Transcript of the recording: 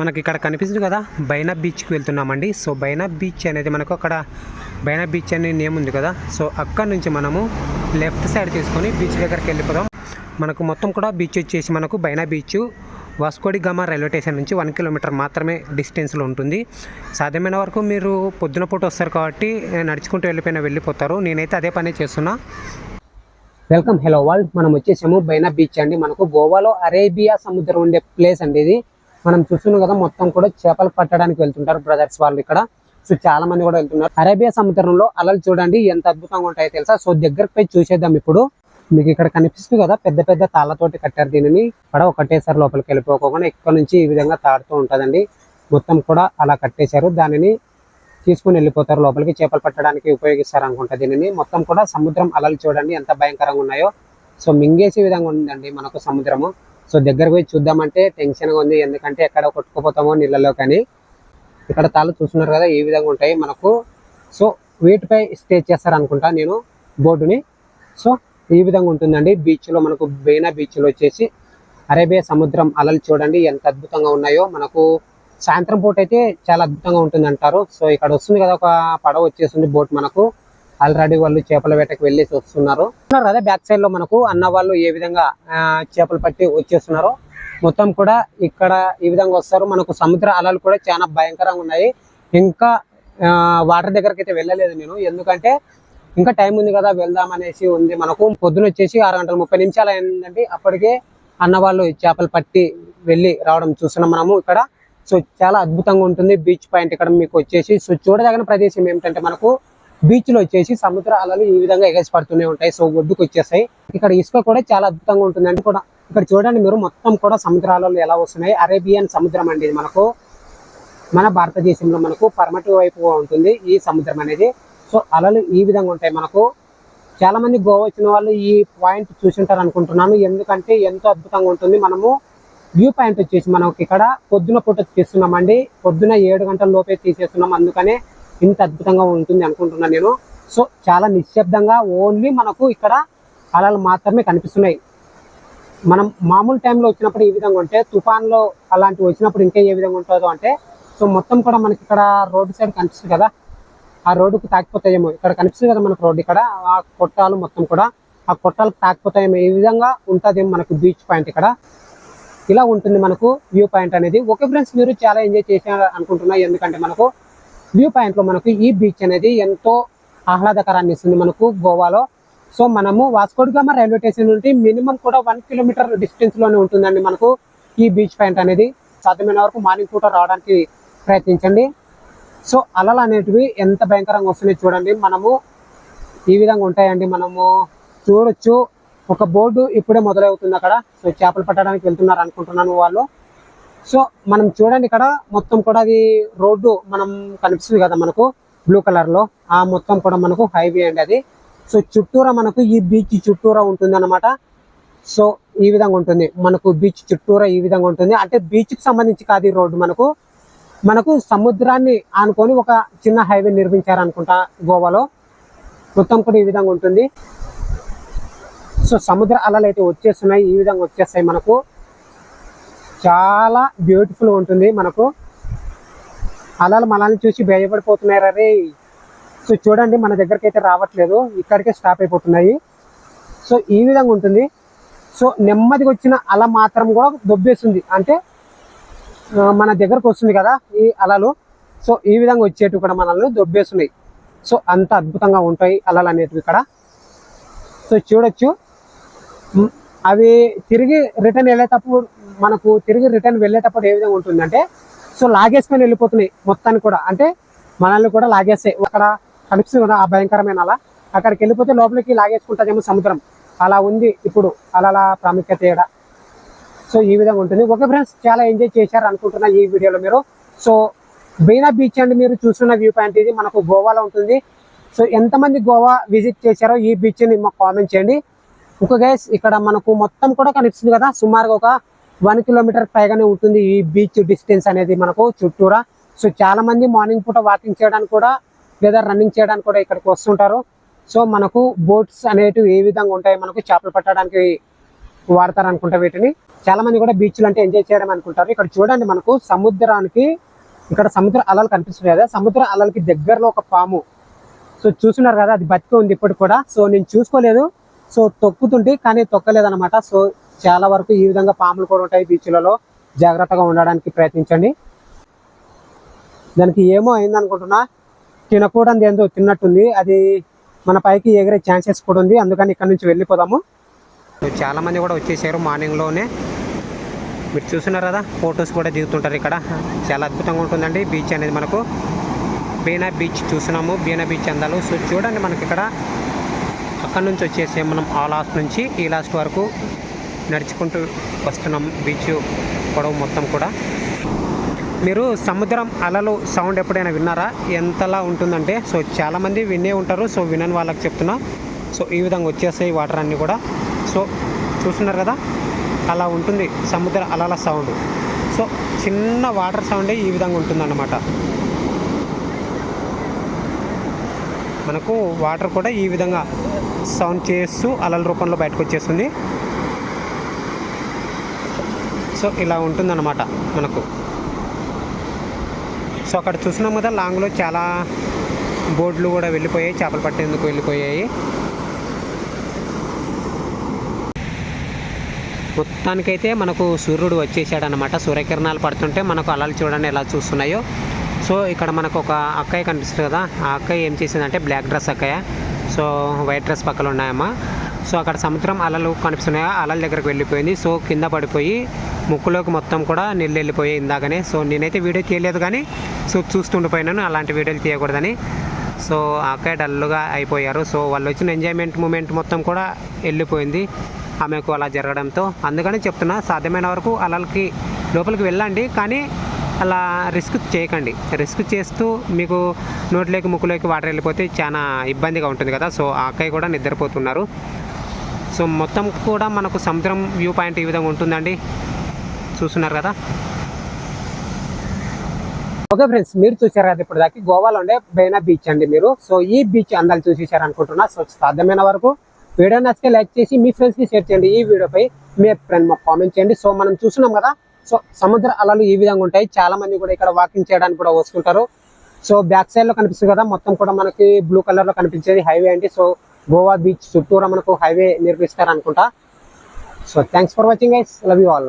మనకి ఇక్కడ కనిపిస్తుంది కదా బైనా బీచ్కి వెళ్తున్నామండి. సో బైనా బీచ్ అనేది మనకు అక్కడ బైనా బీచ్ అనే నేమ్ ఉంది కదా. సో అక్కడ నుంచి మనము లెఫ్ట్ సైడ్ తీసుకొని బీచ్ దగ్గరికి వెళ్ళిపోదాం. మనకు మొత్తం కూడా బీచ్ వచ్చేసి మనకు Baina beach Vasco da Gama railway station నుంచి వన్ కిలోమీటర్ మాత్రమే డిస్టెన్స్లో ఉంటుంది. సాధ్యమైన వరకు మీరు పొద్దున పూట వస్తారు కాబట్టి నడుచుకుంటూ వెళ్ళిపోయినా వెళ్ళిపోతారు. నేనైతే అదే పని చేస్తున్నా. Welcome hello world. మనం వచ్చేసాము బైనా బీచ్ అండి. మనకు గోవాలో అరేబియా సముద్రం ఉండే ప్లేస్ అండి ఇది. మనం చూస్తున్నాం కదా మొత్తం కూడా చేపలు పట్టడానికి వెళ్తుంటారు బ్రదర్స్ వాళ్ళు ఇక్కడ. సో చాలా మంది కూడా వెళ్తున్నారు. అరేబియా సముద్రంలో అలలు చూడండి ఎంత అద్భుతంగా ఉంటాయో తెలుసా? సో దగ్గరకు పోయి చూసేద్దాం ఇప్పుడు. మీకు ఇక్కడ కనిపిస్తుంది కదా పెద్ద పెద్ద తాళ్ళతోటి కట్టారు దీనిని. ఇక్కడ ఒకటేసారి లోపలికి వెళ్ళిపోకుండా ఇక్కడ నుంచి ఈ విధంగా తాడుతూ ఉంటుందండి. మొత్తం కూడా అలా కట్టేశారు. దానిని తీసుకుని వెళ్ళిపోతారు లోపలికి. చేపలు పట్టడానికి ఉపయోగిస్తారు అనుకుంటా దీనిని. మొత్తం కూడా సముద్రం అలలు చూడండి ఎంత భయంకరంగా ఉన్నాయో. సో మింగేసే విధంగా ఉందండి మనకు సముద్రము. సో దగ్గరకు పోయి చూద్దామంటే టెన్షన్గా ఉంది. ఎందుకంటే ఎక్కడ కొట్టుకుపోతామో నీళ్ళలో కానీ ఇక్కడ తాళ్ళు చూస్తున్నారు కదా ఈ విధంగా ఉంటాయి మనకు. సో వీటిపై స్టే చేస్తారనుకుంటా నేను బోటుని. సో ఈ విధంగా ఉంటుందండి. బీచ్లో మనకు బెయినా బీచ్లో వచ్చేసి అరేబియా సముద్రం అలలు చూడండి ఎంత అద్భుతంగా ఉన్నాయో. మనకు సాయంత్రం పూట అయితే చాలా అద్భుతంగా ఉంటుంది అంటారు సో ఇక్కడ వస్తుంది కదా ఒక పడవ వచ్చేసింది బోట్ మనకు. ఆల్రెడీ వాళ్ళు చేపల వేటకు వెళ్ళేసి వస్తున్నారు. అదే బ్యాక్ సైడ్లో మనకు అన్న వాళ్ళు ఏ విధంగా చేపలు పట్టి వచ్చేస్తున్నారో. మొత్తం కూడా ఇక్కడ ఈ విధంగా వస్తారు. మనకు సముద్ర అలలు కూడా చాలా భయంకరంగా ఉన్నాయి. ఇంకా వాటర్ దగ్గరికి అయితే వెళ్ళలేదు నేను. ఎందుకంటే ఇంకా టైం ఉంది కదా వెళ్దాం అనేసి ఉంది మనకు. పొద్దున వచ్చేసి ఆరు గంటల ముప్పై నిమిషాలు అయిందండి. అప్పటికే అన్న వాళ్ళు చేపలు పట్టి వెళ్ళి రావడం చూస్తున్నాం మనము ఇక్కడ. సో చాలా అద్భుతంగా ఉంటుంది. బీచ్ పాయింట్ ఇక్కడ మీకు వచ్చేసి. సో చూడదగిన ప్రదేశం ఏమిటంటే మనకు బీచ్లో వచ్చేసి సముద్ర అలలు ఈ విధంగా ఎగసి పడుతూనే ఉంటాయి. సో ఒడ్డుకు వచ్చేస్తాయి ఇక్కడ ఇసుక కూడా చాలా అద్భుతంగా ఉంటుంది. అంటే కూడా ఇక్కడ చూడండి మీరు మొత్తం కూడా సముద్ర అలలు ఎలా వస్తున్నాయి. అరేబియన్ సముద్రం అండి మనకు. మన భారతదేశంలో మనకు పర్మటి వైపు ఉంటుంది ఈ సముద్రం అనేది. సో అలలు ఈ విధంగా ఉంటాయి మనకు. చాలా మంది గోవా వచ్చిన వాళ్ళు ఈ పాయింట్ చూసింటారు అనుకుంటున్నాను. ఎందుకంటే ఎంతో అద్భుతంగా ఉంటుంది. మనము వ్యూ పాయింట్ వచ్చేసి మనకి ఇక్కడ పొద్దున పూట తీస్తున్నామండి. పొద్దున ఏడు గంటల లోపే తీసేస్తున్నాం. అందుకనే ఇంత అద్భుతంగా ఉంటుంది అనుకుంటున్నాను నేను. సో చాలా నిశ్శబ్దంగా ఓన్లీ మనకు ఇక్కడ అలలు మాత్రమే కనిపిస్తున్నాయి. మనం మామూలు టైంలో వచ్చినప్పుడు ఈ విధంగా ఉంటే తుఫాన్లో అలాంటివి వచ్చినప్పుడు ఇంకా ఏ విధంగా ఉంటుందో అంటే సో మొత్తం కూడా మనకి ఇక్కడ రోడ్డు సైడ్ కనిపిస్తుంది కదా. ఆ రోడ్డుకు తాకిపోతాయేమో. ఇక్కడ కనిపిస్తుంది కదా మనకు రోడ్డు ఇక్కడ. ఆ కొట్టాలు మొత్తం కూడా ఆ కొట్టాలకు తాకిపోతాయేమో. ఈ విధంగా ఉంటుందేమో మనకు బీచ్ పాయింట్ ఇక్కడ? ఇలా ఉంటుంది మనకు వ్యూ పాయింట్ అనేది. ఓకే ఫ్రెండ్స్ మీరు చాలా ఎంజాయ్ చేశారు అనుకుంటున్నా. ఎందుకంటే మనకు వ్యూ పాయింట్లో మనకు ఈ బీచ్ అనేది ఎంతో ఆహ్లాదకరాన్ని ఇస్తుంది మనకు గోవాలో. సో మనము వాస్కోడిగామ రైల్వే స్టేషన్ నుండి మినిమం కూడా వన్ కిలోమీటర్ డిస్టెన్స్లోనే ఉంటుందండి మనకు ఈ బీచ్ పాయింట్ అనేది. సాధ్యమైన వరకు మార్నింగ్ పూట రావడానికి ప్రయత్నించండి. సో అలలు అనేటివి ఎంత భయంకరంగా వస్తున్నాయి చూడండి. మనము ఈ విధంగా ఉంటాయండి. మనము చూడొచ్చు. ఒక బోర్డు ఇప్పుడే మొదలవుతుంది అక్కడ. సో చేపలు పట్టడానికి వెళ్తున్నారు అనుకుంటున్నాను వాళ్ళు. సో మనం చూడండి ఇక్కడ మొత్తం కూడా అది రోడ్డు మనం కనిపిస్తుంది కదా మనకు బ్లూ కలర్లో ఆ మొత్తం కూడా మనకు హైవే అండి అది. సో చుట్టూరా మనకు ఈ బీచ్ చుట్టూరా ఉంటుంది అనమాట సో ఈ విధంగా ఉంటుంది. మనకు బీచ్ చుట్టూరా ఈ విధంగా ఉంటుంది. అంటే బీచ్కి సంబంధించి కాదు ఈ రోడ్డు మనకు. మనకు సముద్రాన్ని ఆనుకొని ఒక చిన్న హైవే నిర్మించారు అనుకుంటా గోవాలో. మొత్తం కూడా ఈ విధంగా ఉంటుంది. సో సముద్ర అలలు అయితే వచ్చేస్తున్నాయి. ఈ విధంగా వచ్చేస్తాయి మనకు. చాలా బ్యూటిఫుల్ ఉంటుంది. మనకు అలలు మనల్ని చూసి భయపడిపోతున్నారు అరే సో చూడండి మన దగ్గరికి అయితే రావట్లేదు. ఇక్కడికే స్టాప్ అయిపోతున్నాయి. సో ఈ విధంగా ఉంటుంది. సో నెమ్మదిగా వచ్చిన అల మాత్రం కూడా దొబ్బేస్తుంది. అంటే మన దగ్గరకు వస్తుంది కదా ఈ అలలు. సో ఈ విధంగా వచ్చేటివి కూడా మనల్ని దొబ్బేస్తున్నాయి. సో అంత అద్భుతంగా ఉంటాయి అలలు అనేటివి ఇక్కడ. సో చూడొచ్చు. అవి తిరిగి రిటర్న్ వెళ్ళేటప్పుడు మనకు తిరిగి రిటర్న్ వెళ్ళేటప్పుడు ఏ విధంగా ఉంటుందంటే సో లాగేసుకొని వెళ్ళిపోతున్నాయి మొత్తాన్ని కూడా. అంటే మనల్ని కూడా లాగేస్తాయి. అక్కడ కనిపిస్తుంది కదా ఆ భయంకరమైన అలా అక్కడికి వెళ్ళిపోతే లోపలికి లాగేసుకుంటుందేమో సముద్రం. అలా ఉంది ఇప్పుడు. అలా ప్రాముఖ్యత ఏడా. సో ఈ విధంగా ఉంటుంది. ఓకే ఫ్రెండ్స్ చాలా ఎంజాయ్ చేశారు అనుకుంటున్నా ఈ వీడియోలో మీరు. సో బీనా బీచ్ అండి మీరు చూస్తున్న వ్యూ పాయింట్ ఇది మనకు గోవాలో ఉంటుంది. సో ఎంతమంది గోవా విజిట్ చేశారో ఈ బీచ్ని మాకు కామెంట్ చేయండి. ఒక గైస్ ఇక్కడ మనకు మొత్తం కూడా కనిపిస్తుంది కదా సుమారుగా ఒక వన్ కిలోమీటర్ పైగానే ఉంటుంది ఈ బీచ్ డిస్టెన్స్ అనేది మనకు చుట్టూరా. సో చాలా మంది మార్నింగ్ పూట వాకింగ్ చేయడానికి కూడా లేదా రన్నింగ్ చేయడానికి కూడా ఇక్కడికి వస్తుంటారు. సో మనకు బోట్స్ అనేటివి ఏ విధంగా ఉంటాయి మనకు చేపలు పట్టడానికి వాడతారు అనుకుంటా వీటిని. చాలా మంది కూడా బీచ్లు అంటే ఎంజాయ్ చేయడం అనుకుంటారు. ఇక్కడ చూడండి మనకు సముద్రానికి ఇక్కడ సముద్ర అలలు కనిపిస్తున్నాయి కదా సముద్ర అలలకి దగ్గరలో ఒక పాము. సో చూస్తున్నారు కదా అది బతికి ఉంది ఇప్పుడు కూడా. సో నేను చూసుకోలేదు. సో తొక్కుతుంటే కానీ తొక్కలేదు అనమాట సో చాలా వరకు ఈ విధంగా పాములు కూడా ఉంటాయి బీచ్లలో జాగ్రత్తగా ఉండడానికి ప్రయత్నించండి. దానికి ఏమో అయిందనుకుంటున్నా. తినకూడదు ఏందో తిన్నట్టుంది. అది మన పైకి ఎగిరే ఛాన్సెస్ కూడా ఉంది. అందుకని ఇక్కడ నుంచి వెళ్ళిపోదాము. చాలా మంది కూడా వచ్చేసారు మార్నింగ్లోనే మీరు చూస్తున్నారు కదా ఫొటోస్ కూడా దిగుతుంటారు ఇక్కడ. చాలా అద్భుతంగా ఉంటుందండి బీచ్ అనేది మనకు. బీనా బీచ్ చూస్తున్నాము. బీనా బీచ్ అందాలు. సో చూడండి మనకి ఇక్కడ అక్కడ నుంచి వచ్చేసి మనం ఆ లాస్ట్ నుంచి ఈ లాస్ట్ వరకు నడుచుకుంటూ వస్తున్నాం. బీచ్ పొడవు మొత్తం కూడా. మీరు సముద్రం అలలు సౌండ్ ఎప్పుడైనా విన్నారా? ఎంతలా ఉంటుందంటే సో చాలామంది వినే ఉంటారు. సో వినని వాళ్ళకి చెప్తున్నా. సో ఈ విధంగా వచ్చేస్తాయి వాటర్ అన్నీ కూడా. సో చూస్తున్నారు కదా? అలా ఉంటుంది సముద్ర అలల సౌండ్. సో చిన్న వాటర్ సౌండే ఈ విధంగా ఉంటుందన్నమాట. మనకు వాటర్ కూడా ఈ విధంగా సౌండ్ చేస్తూ అలల రూపంలో బయటకు వచ్చేస్తుంది. సో ఇలా ఉంటుందన్నమాట మనకు. సో అక్కడ చూసినాం కదా లాంగ్లో చాలా బోర్డులు కూడా వెళ్ళిపోయాయి చేపలు పట్టేందుకు వెళ్ళిపోయాయి. మొత్తానికైతే మనకు సూర్యుడు వచ్చేసాడనమాట సూర్యకిరణాలు పడుతుంటే మనకు అలలు చూడండి ఎలా చూస్తున్నాయో. సో ఇక్కడ మనకు ఒక అక్కయ్య కనిపిస్తుంది కదా ఆ అక్కయ్య ఏం చేసిందంటే బ్లాక్ డ్రెస్ అక్కయ్య. సో వైట్ డ్రెస్ పక్కన ఉన్నాయమ్మా. సో అక్కడ సముద్రం అలలు కనిపిస్తున్నాయి? అలల దగ్గరకు వెళ్ళిపోయింది. సో కింద పడిపోయి ముక్కులోకి మొత్తం కూడా నీళ్ళు వెళ్ళిపోయాయి ఇందాకనే. సో నేనైతే వీడియో తీయలేదు కానీ సో చూస్తుండిపోయినాను అలాంటి వీడియోలు తీయకూడదని. సో అక్కడ డల్లుగా అయిపోయారు. సో వాళ్ళు వచ్చిన ఎంజాయ్మెంట్ మూమెంట్ మొత్తం కూడా వెళ్ళిపోయింది ఆమెకు అలా జరగడంతో. అందుకని చెప్తున్నా సాధ్యమైన వరకు అలలకి లోపలికి వెళ్ళండి. కానీ అలా రిస్క్ చేయకండి. రిస్క్ చేస్తూ మీకు నోట్లోకి ముక్కులోకి వాటర్ వెళ్ళిపోతే చాలా ఇబ్బందిగా ఉంటుంది కదా. సో ఆ అక్కయ్య కూడా నిద్రపోతున్నారు. సో మొత్తం కూడా మనకు సముద్రం వ్యూ పాయింట్ ఈ విధంగా ఉంటుందండి. చూస్తున్నారు కదా. ఓకే ఫ్రెండ్స్ మీరు చూసారు కదా ఇప్పుడు దాకా గోవాలో ఉండే బైనా బీచ్ అండి మీరు. సో ఈ బీచ్ అందాలు చూసేసారు అనుకుంటున్నా సో సాధ్యమైన వరకు వీడియో నచ్చితే లైక్ చేసి మీ ఫ్రెండ్స్కి షేర్ చేయండి. ఈ వీడియోపై మీ ఫ్రెండ్ మాకు కామెంట్ చేయండి. సో మనం చూస్తున్నాం కదా సో సముద్ర అలలు ఈ విధంగా ఉంటాయి. చాలా మంది కూడా ఇక్కడ వాకింగ్ చేయడానికి కూడా వస్తుంటారు. సో బ్యాక్ సైడ్లో కనిపిస్తుంది కదా మొత్తం కూడా మనకి బ్లూ కలర్లో కనిపించేది హైవే అండి. సో గోవా బీచ్ చుట్టూరా మనకు హైవే నిర్మిస్తారు అనుకుంటా so thanks for watching guys love you all